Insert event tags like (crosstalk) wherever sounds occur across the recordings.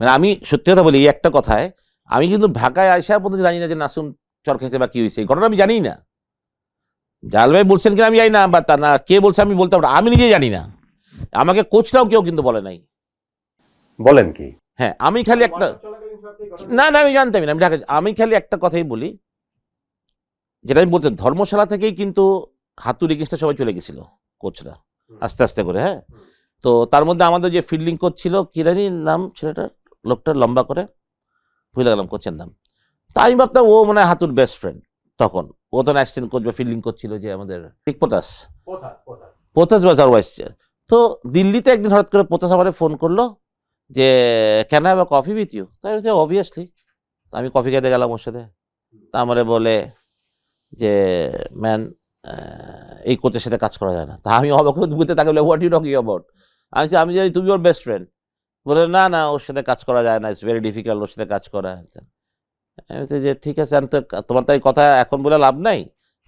মানে আমি সত্যি কথা বলি এই একটা কথায় আমি কিন্তু ঢাকায় আসা পর্যন্ত জানি না যে নাসুম চর খেয়েছে বা কি হয়েছে। এই ঘটনা আমি জানি না। জাল ভাই বলছেন কিনা আমি জানি না বা তা না কে বলছে আমি বলতে পারব। আমি নিজে জানি না। আমাকে কোচটাও কেউ কিন্তু বলে নাই। বলেন কি? হ্যাঁ আমি খালি একটা না না আমি জানতামই না আমি ঢাকা আমি খালি একটা কথাই বলি যেটা আমি বলতে ধর্মশালা থেকেই কিন্তু হাতুড়ি কেসটা সবাই চলে গেছিল কোচরা আস্তে আস্তে করে হ্যাঁ। তো তার মধ্যে আমাদের যে ফিল্ডিং কোচ ছিল কিরানি নাম ছেলেটার? লোকটা লম্বা করে ভুলে গেলাম কোচের নাম। তাই আমি ভাবতাম ও মনে হয় হাতুর বেস্ট ফ্রেন্ড তখন ও তো অ্যাসিস্ট্যান্ট কোচ বা ফিল্ডিং কোচ ছিল যে আমাদের ঠিক পোতাস। পোতাস বাজার ওয়াইস তো দিল্লিতে একদিন হঠাৎ করে পোতাস আমারে ফোন করল যে can have coffee with you তাই বলছে অবভিয়াসলি আমি কফি খেতে গেলাম ওর সাথে। তা আমারে বলে যে ম্যান এই কোচের সাথে কাজ করা যায় না। তা আমি অবাক বুঝতে তাকে বলে হোয়াট ইউ টকিং অ্যাবাউট আমি আমি জানি তুমি ওর বেস্ট ফ্রেন্ড বলে, না না, ওর সাথে কাজ করা যায় না ইটস ভেরি ডিফিকাল্ট ওর সাথে কাজ করা। আমি বলছি যে, ঠিক আছে, আমি তো তোমার তাই কথা এখন বলে লাভ নাই।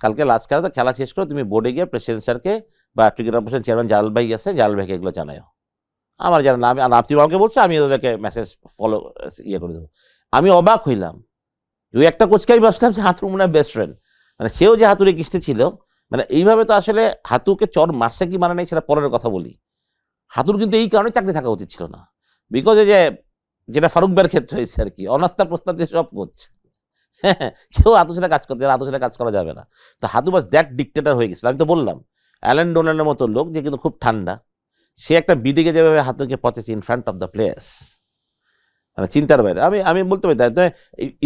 কালকে লাস্ট খেলা তো খেলা শেষ করে তুমি বোর্ডে গিয়ে প্রেসিডেন্ট স্যারকে বা ক্রিকেট অপারেশন চেয়ারম্যান জালাল ভাই আছে, জালাল ভাইকে এগুলো জানাও আমার জানা না, আমি আপনি আমাকে বলছে, আমি ওদেরকে মেসেজ ফলো ইয়ে করে দেবো। আমি অবাক হইলাম। ওই একটা কোচকেই বসলাম যে হাতুর মনে হয় বেস্ট ফ্রেন্ড মানে সেও যে হাতুরে কিস্তি ছিল মানে এইভাবে তো আসলে হাতুকে চর মারছে কি মানে নেই সেটা পরের কথা বলি। হাতুর কিন্তু এই কারণে চাকরি থাকা উচিত ছিল না। বিকজ যে, যেটা ফারুক বের ক্ষেত্রে হয়েছে আর কি, অনাস্থা প্রস্তাব দিয়ে সব করছে। হ্যাঁ (laughs) কেউ হাতুর সাথে কাজ করতে হাতুর সাথে কাজ করা যাবে না। তো হাতু বাস দ্যাট ডিকটেটার হয়ে গেছিল। আমি তো বললাম অ্যালেন ডোনাল্ডের মতো লোক যে কিন্তু খুব ঠান্ডা, সে একটা বিডিকে যেভাবে হাতুকে পচেছে in front of the place মানে চিন্তার বাইরে। আমি আমি বলতে পারি, তাই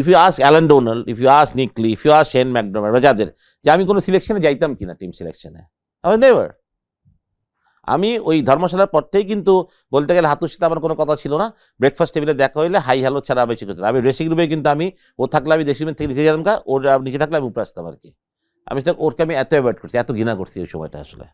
if you ask Allan Donald if you ask Nicky if you ask Shane McDonald বা যাদের, যে আমি কোনো সিলেকশনে যাইতাম কিনা টিম সিলেকশনে আমি নেভার আমি ওই ধর্মশালার পর থেকেই কিন্তু বলতে গেলে হাতুর সাথে আমার কোনো কথা ছিল না। ব্রেকফাস্ট টেবিলে দেখা হইলে হাই হ্যালো ছাড়া বেশি করতাম আমি ড্রেসিং রুমে কিন্তু আমি ও থাকলে আমি ড্রেসিং রুম থেকে নিচে যেতাম কা ওর নিচে থাকলে আমি উপরে আসতাম আর কি আমি তো ওরকে আমি এত অ্যাভয়েড করছি এত ঘৃণা করছি ওই সময়টা আসলে।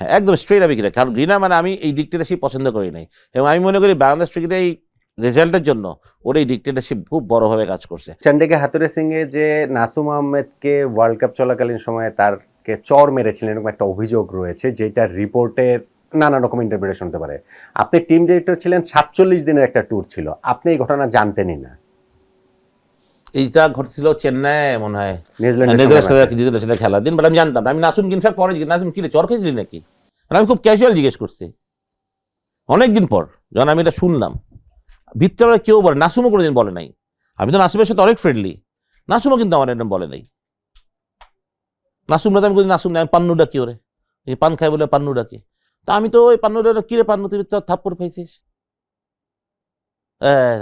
হ্যাঁ একদম স্ট্রেট আমি ঘৃণা। কারণ ঘৃণা মানে আমি এই ডিকটেটারশিপ পছন্দ করি নাই। এবং আমি মনে করি বাংলাদেশ ক্রিকেটে এই রেজাল্টের জন্য ওর এই ডিকটেটারশিপ খুব বড়ভাবে কাজ করছে। চন্ডিকে হাতুরে সিং এ যে নাসুম আহমেদকে ওয়ার্ল্ড কাপ চলাকালীন সময়ে তারকে চর মেরেছিলেন এরকম একটা অভিযোগ রয়েছে যেটা রিপোর্টের নানা রকম ইন্টারপ্রিটেশন হতে পারে। আপনি টিম ডিরেক্টর ছিলেন সাতচল্লিশ দিনের একটা ট্যুর ছিল। আপনি এই ঘটনা জানতেনই না। এইটা ঘটছিল চেন্নাই মনে হয়। নিউজিল্যান্ডের সাথে খেলার দিন বাট আমি জানতাম না। আমি নাসুম ইনফ্যাক্ট পরে জিজ্ঞেস নাসুম কি চর খেয়েছিলি নাকি? আমি খুব ক্যাজুয়াল জিজ্ঞেস করছি। অনেকদিন পর যখন আমি এটা শুনলাম ভিতরে আমরা কেউ বলে নাসুমও কোনোদিন বলে নাই। আমি তো নাসুমের সাথে অনেক ফ্রেন্ডলি নাসুমও কিন্তু আমার এরকম বলে নাই। নাসুম না তো আমি কোনোদিন নাসুম না আমি পান্নু ডাকি ওরে। এই পান খাই বলে পান্নু ডাকি। তা আমি তো ওই পান্নু ডাকি কিরে পান্নু তুই তো থাপ্পড় পাইছিস?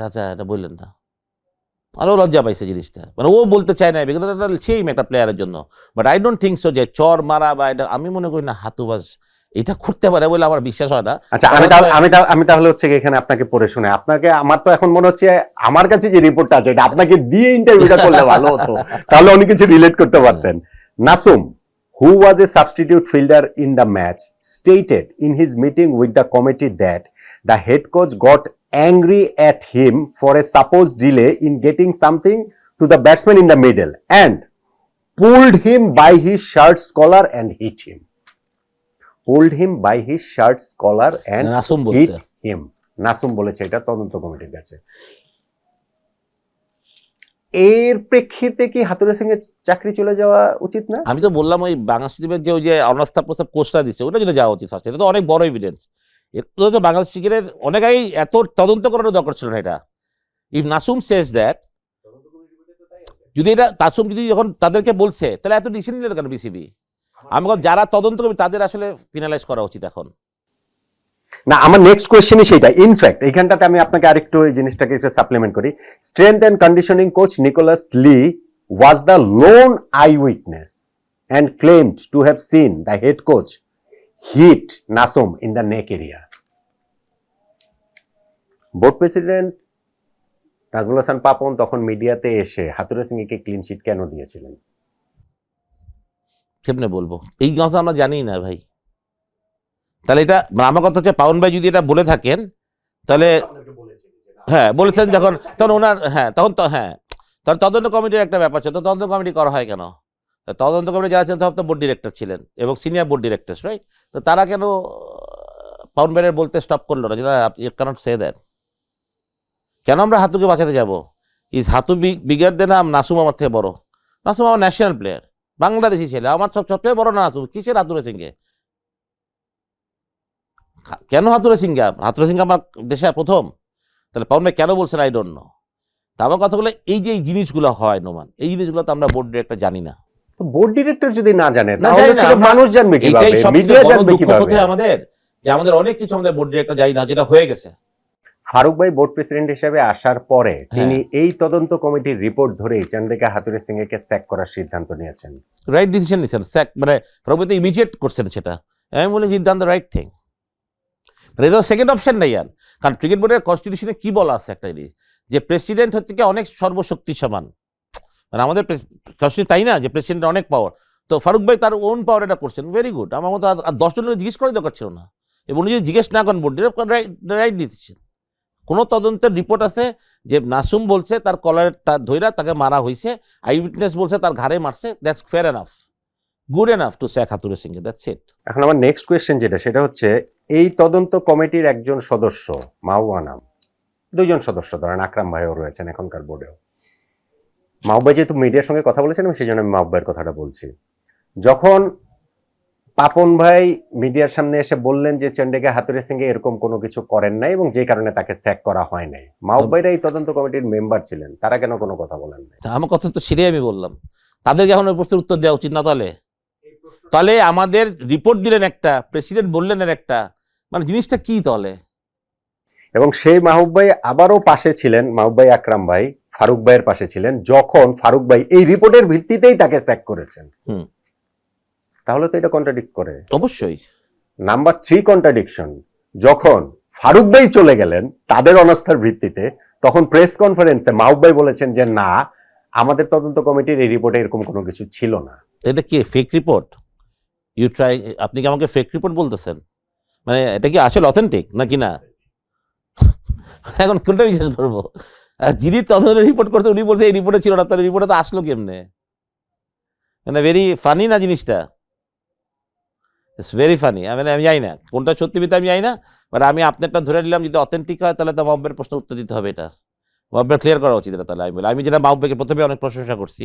আচ্ছা এটা বললেন না। আরও লজ্জা পাইছে জিনিসটা। মানে ও বলতে চায় না বিকজ এটা একটা প্লেয়ারের জন্য। But I don't think so যে চর মারা বা এটা আমি মনে করি না হাতুবাজ এটা করতে পারে বলে আমার বিশ্বাস হয় না। আচ্ছা আমি তাহলে আমি আমি তাহলে হচ্ছে এখানে আপনাকে পড়ে শুনে আপনাকে আমার তো এখন মনে হচ্ছে আমার কাছে যে রিপোর্টটা আছে এটা আপনাকে দিয়ে ইন্টারভিউটা করলে ভালো হতো। তাহলে অনেক কিছু রিলেট করতে পারতেন। Nasum who was a substitute fielder in the match stated in his meeting with the committee that the head coach got angry at him for a supposed delay in getting something to the batsman in the middle and pulled him by his shirt collar and hit him pulled him by his shirt collar and hit বলছে him Nasum বলেছে এটা তদন্ত কমিটির কাছে এর প্রেক্ষিতে কি হাতুরে সিং এর চাকরি চলে যাওয়া উচিত না? আমি তো বললাম ওই বাংলাদেশ টিমের যে ওই যে অনাস্থা প্রস্তাব কোচটা দিচ্ছে ওটা যদি যাওয়া উচিত ফার্স্ট এটা তো অনেক বড় এভিডেন্স এটা তো বাংলাদেশ ক্রিকেটের অনেক আগেই এত তদন্ত করানোর দরকার ছিল না এটা। ইফ নাসুম সেজ দ্যাট যদি এটা তাসুম যদি যখন তাদেরকে বলছে তাহলে এত ডিসিশন নিল কেন বিসিবি আমি যারা তদন্ত করবে তাদের আসলে পিনালাইজ করা উচিত এখন। না, আমার নেক্সট কোয়েশ্চেনই সেটা ইনফ্যাক্ট এইখানটাতে আমি আপনাকে আরেকটু এই জিনিসটাকে একটু সাপ্লিমেন্ট করি। Strength and conditioning coach Nicholas Lee was the lone eyewitness and claimed to have seen the head coach hit Nasum in the neck area board president Nazmul Hasan Papon তখন মিডিয়াতে এসে হাতুরে সিং কে clean sheet কেন দিয়েছিলেন? কেমনে বলব? এই কথা আমরা জানি না ভাই। তাহলে এটা মানে আমার কথা হচ্ছে পাউন ভাই যদি এটা বলে থাকেন তাহলে হ্যাঁ বলেছেন যখন তখন ওনার হ্যাঁ তখন তো হ্যাঁ তখন তদন্ত কমিটির একটা ব্যাপার ছিল তো তদন্ত কমিটি করা হয় কেন? তদন্ত কমিটি যারা ছিলেন তখন তো বোর্ড ডিরেক্টর ছিলেন এবং সিনিয়র বোর্ড ডিরেক্টর রাইট তো তারা কেন পাউন ভাইয়ের বলতে স্টপ করল না? যেটা আপনি সে দেন কেন আমরা হাতুকে বাঁচাতে যাব? Is Hathu bigger than um Nasum আমার থেকে বড়? নাসুম আমার ন্যাশনাল প্লেয়ার বাংলাদেশি ছেলে আমার সব সবচেয়ে বড় নাসুম কিসের হাতুরে সিংহে? খা- কেন হাতুরে সিংহে? হাতুরে সিংহে আমার দেশে প্রথম। তাহলে পাউন ভাই কেন বলছেন আই ডোন্ট নো তা আমার কথাগুলো এই যে এই জিনিসগুলো হয় নোমান এই জিনিসগুলো তো আমরা বোর্ড ডিরেক্টর জানি না। তো বোর্ড ডিরেক্টর যদি না জানে তাহলে মানুষ জানবে কীভাবে মিডিয়া জানবে কীভাবে। আমাদের যে আমাদের অনেক কিছু আমাদের বোর্ড ডিরেক্টর জানি না যেটা হয়ে গেছে। ফারুক ভাই বোর্ড প্রেসিডেন্ট হিসেবে আসার পরে হ্যাঁ। তিনি এই তদন্ত কমিটির রিপোর্ট ধরেই চন্দ্রিকা হাতুরে সিং একে স্যাক করার সিদ্ধান্ত নিয়েছেন। রাইট ডিসিশন নিচ্ছেন স্যাক মানে প্রভৃতি ইমিডিয়েট করছেন সেটা। আমি বলি সিদ্ধান্ত রাইট থিং এটা সেকেন্ড অপশন নাই আর। কারণ ক্রিকেট বোর্ডের কনস্টিটিউশনে কি বলা আছে একটা জিনিস? যে প্রেসিডেন্ট হচ্ছে কি অনেক সর্বশক্তি সমান মানে আমাদের তাই না? যে প্রেসিডেন্টের অনেক পাওয়ার তো ফারুক ভাই তার ওন পাওয়ার এটা করছেন। ভেরি গুড আমার মতো আর- দশজনের জিজ্ঞেস করার দরকার ছিল না। এবং উনি যদি জিজ্ঞেস না করেন বোর্ড রাইট ডিসিশন কোনো তদন্তের রিপোর্ট আছে যে নাসুম বলছে তার কলার তার ধৈরা তাকে মারা হয়েছে আই উইটনেস বলছে তার ঘাড়ে মারছে that's fair enough good enough to Sheikh হাতুরে সিংহে that's it এখন আমার নেক্সট কোয়েশ্চেন যেটা, সেটা হচ্ছে এই তদন্ত কমিটির একজন সদস্য মাওয়া নাম। দুইজন সদস্য ধরেন আকরাম ভাইও রয়েছেন এখনকার বোর্ডেও। মাহবুব ভাই যেহেতু মিডিয়ার সঙ্গে কথা বলেছেন আমি সেই জন্য আমি মাহবুব ভাইয়ের কথাটা বলছি। যখন পাপন ভাই মিডিয়ার সামনে এসে বললেন যে চন্ডিকা হাতুরে সিং এরকম কোনো কিছু করেন নাই এবং যে কারণে তাকে স্যাক করা হয় নাই মাহবুব ভাইরা এই তদন্ত কমিটির মেম্বার ছিলেন তারা কেন কোনো কথা বলেন নাই? তা আমার কথা তো সেটাই আমি বললাম। তাদেরকে এখন ওই প্রশ্নের উত্তর দেওয়া উচিত না তাহলে? তাহলে আমাদের রিপোর্ট দিলেন একটা প্রেসিডেন্ট বললেন একটা। মানে জিনিসটা কি তাহলে এবং সেই মাহবুব ভাই আবারও পাশে ছিলেন মাহবুব ভাই আকরাম ভাই ফারুক ভাইয়ের পাশে ছিলেন যখন ফারুক ভাই এই রিপোর্টের ভিত্তিতেই তাকে স্যাক করেছেন। তাহলে তো এটা কন্ট্রাডিক্ট করে। অবশ্যই। নাম্বার থ্রি কন্ট্রাডিকশন যখন ফারুক ভাই চলে গেলেন তাদের অনাস্থার ভিত্তিতে তখন প্রেস কনফারেন্সে মাহবুব ভাই বলেছেন যে না আমাদের তদন্ত কমিটির এই রিপোর্টে এরকম কোনো কিছু ছিল না। এটা কি ফেক রিপোর্ট ইউ ট্রাই আপনি কি আমাকে ফেক রিপোর্ট বলতেছেন? মানে এটা কি আসলে অথেন্টিক নাকি না? (laughs) এখন কোনটা বিশ্বাস করব? যিনি তদন্ত রিপোর্ট করছে, উনি বলছে এই রিপোর্টে ছিল না, তাহলে রিপোর্টে তো আসলো কেমনে? মানে ভেরি ফানি না জিনিসটা? ইটস ভেরি ফানি মানে আমি জানি না, কোনটা সত্যি মিথ্যা আমি জানি না বাট আমি আপনারটা ধরে নিলাম, যদি অথেন্টিক হয়, তাহলে তো মব্বের প্রশ্ন উত্তর দিতে হবে এটা মব্বের ক্লিয়ার করা উচিত এটা তাহলে, আমি বলি। আমি যেটা মাহবুবকে প্রথমে অনেক প্রশংসা করছি,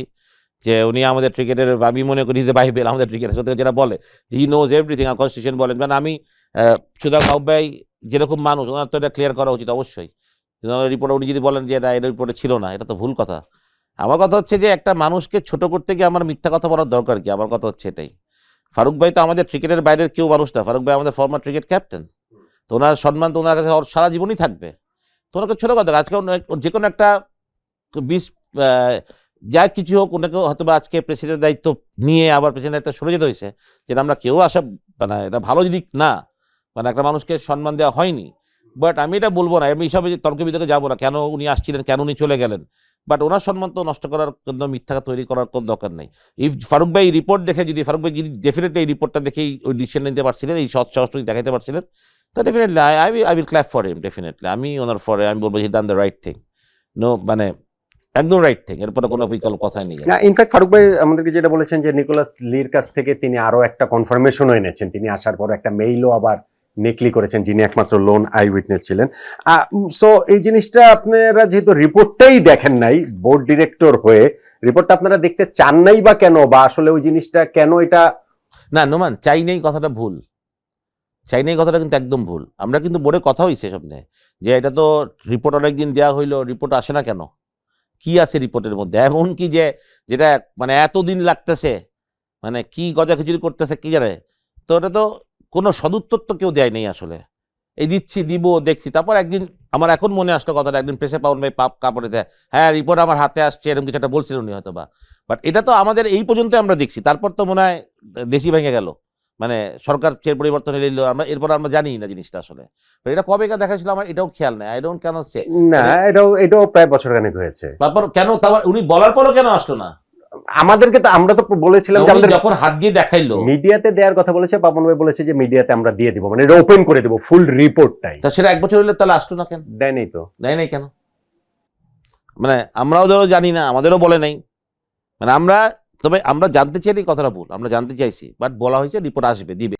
যে উনি আমাদের ক্রিকেটের, আমি মনে করি যে বাইবেল আমাদের ক্রিকেটের, সত্যি যেটা বলে হি নোজ এভরিথিং আর কনস্টিটিউশন বলেন। মানে আমি সুতরাং মাহবুব ভাই যেরকম মানুষ ওনার তো এটা ক্লিয়ার করা উচিত অবশ্যই। রিপোর্টে উনি যদি বলেন যে এটা এটা রিপোর্টে ছিল না এটা তো ভুল কথা। আমার কথা হচ্ছে যে একটা মানুষকে ছোট করতে গিয়ে আমার মিথ্যা কথা বলার দরকার কি? আমার কথা হচ্ছে এটাই। ফারুক ভাই তো আমাদের ক্রিকেটের বাইরের কেউ মানুষ না। ফারুক ভাই আমাদের ফর্মার ক্রিকেট ক্যাপ্টেন তো ওনার সম্মান তো ওনার কাছে সারা জীবনই থাকবে। তো ওনাকে ছোটো কথা আজকে যে কোনো একটা আহ, যা কিছু হোক ওনাকে হয়তো বা আজকে প্রেসিডেন্ট দায়িত্ব নিয়ে আবার প্রেসিডেন্ট দায়িত্ব সরে যেতে হয়েছে। যেটা আমরা কেউ আসা মানে এটা ভালো দিক না মানে একটা মানুষকে সম্মান দেওয়া হয়নি। বাট আমি এটা বলব না, আমি হিসাবে তর্ক বিতর্কে যাব না, কেন উনি আসছিলেন, কেন উনি চলে গেলেন? বাট ওনার সম্মান তো নষ্ট করার কোনো মিথ্যা তৈরি করার কোনো দরকার নেই। ইফ ফারুক ভাই রিপোর্ট দেখে, যদি ফারুক ভাই যদি ডেফিনেটলি এই রিপোর্টটা দেখেই ওই ডিসিশন নিতে পারছিলেন, এই সৎ সাহস দেখাতে পারছিলেন, তো definitely I I I will clap for him definitely আমি ওনার ফরে আমি বলব he done the right thing no মানে একদম রাইট থিং এরপরে কোনো বিকল্প কথাই নেই। না ইনফ্যাক্ট ফারুক ভাই আমাদেরকে যেটা বলেছেন যে নিকোলাস লির কাছ থেকে তিনি আরও একটা কনফার্মেশনও এনেছেন। তিনি আসার পর একটা মেইলও আবার নেকলি করেছেন, যিনি একমাত্র লোন আই উইটনেস ছিলেন সো এই জিনিসটা আপনারা যেহেতু রিপোর্টটাই দেখেন নাই বোর্ড ডিরেক্টর হয়ে রিপোর্টটা আপনারা দেখতে চান নাই বা কেন? বা আসলে ওই জিনিসটা কেন এটা? না, নোমান, চাই নেই কথাটা ভুল। চাই নেই কথাটা কিন্তু একদম ভুল। আমরা কিন্তু বোর্ডে কথা হয়েছে সব সামনে, যে এটা তো রিপোর্ট অনেকদিন দেওয়া হইল রিপোর্ট আসে না কেন? কি আছে রিপোর্টের মধ্যে? এমন কি যে, যেটা মানে এতদিন লাগতেছে মানে কি গজা খিচুড়ি করতেছে, কি জানে? তো এটা তো কোনো সদুত্তর তো কেউ দেয় নেই আসলে। এই দিচ্ছি দিব দেখছি। তারপর একদিন আমার এখন মনে আসলো কথাটা একদিন প্রেসে পাউন ভাই পাপ কাপড়ে দেয় হ্যাঁ রিপোর্ট আমার হাতে আসছে এরকম কিছু একটা বলছিলেন উনি হয়তো বা বাট এটা তো আমাদের এই পর্যন্ত আমরা দেখছি। তারপর তো মনে হয় দেশি ভেঙে গেল। মানে সরকার চেয়ে পরিবর্তন এলো আমরা এরপর আমরা জানি না জিনিসটা আসলে। এটা কবে দেখা ছিল আমার এটাও খেয়াল নেই। আই ডোন্ট কেন সে না এটাও এটাও প্রায় বছর খানেক হয়েছে। তারপর কেন তারপর উনি বলার পরও কেন আসলো না? আমাদেরকে তো আমরা তো বলেছিলাম যে আমাদের যখন হাত দিয়ে দেখাইলো। মিডিয়াতে দেওয়ার কথা বলেছে পাপন ভাই বলেছে যে মিডিয়াতে আমরা দিয়ে দিব মানে এটা ওপেন করে দেব ফুল রিপোর্টটাই তা সেটা এক বছর হলে তাহলে আসতো না কেন? দেয় নাই তো। দেয় নাই কেন? মানে আমরাও ধরো জানি না আমাদেরও বলে নাই। মানে আমরা তবে আমরা জানতে চাই কথাটা ভুল আমরা জানতে চাইছি বাট বলা হয়েছে রিপোর্ট আসবে দিবে।